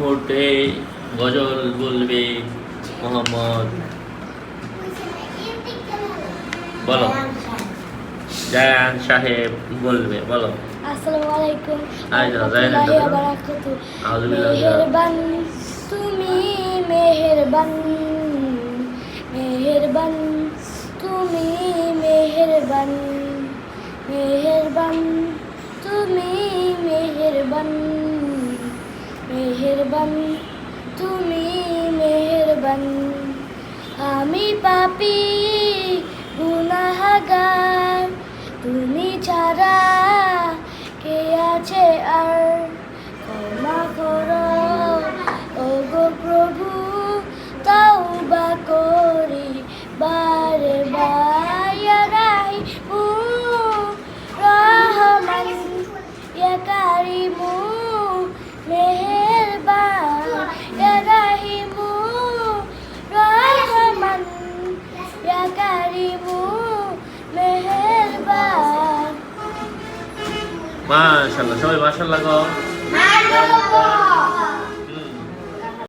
মুহূর্তে গজল বলবে মোহাম্মদ। বলো। জায়ান সাহেব বলবে বলো। আসসালামু আলাইকুম। মেহেরবান তুমি মেহেরবান মেহেরবান তুমি মেহেরবান মেহেরবান তুমি মেহেরবান। মেহেরবান তুমি মেহেরবান। আমি পাপি। মাশাল্লাহ সবাই মাশাল্লাহ গো। মাশাআল্লাহ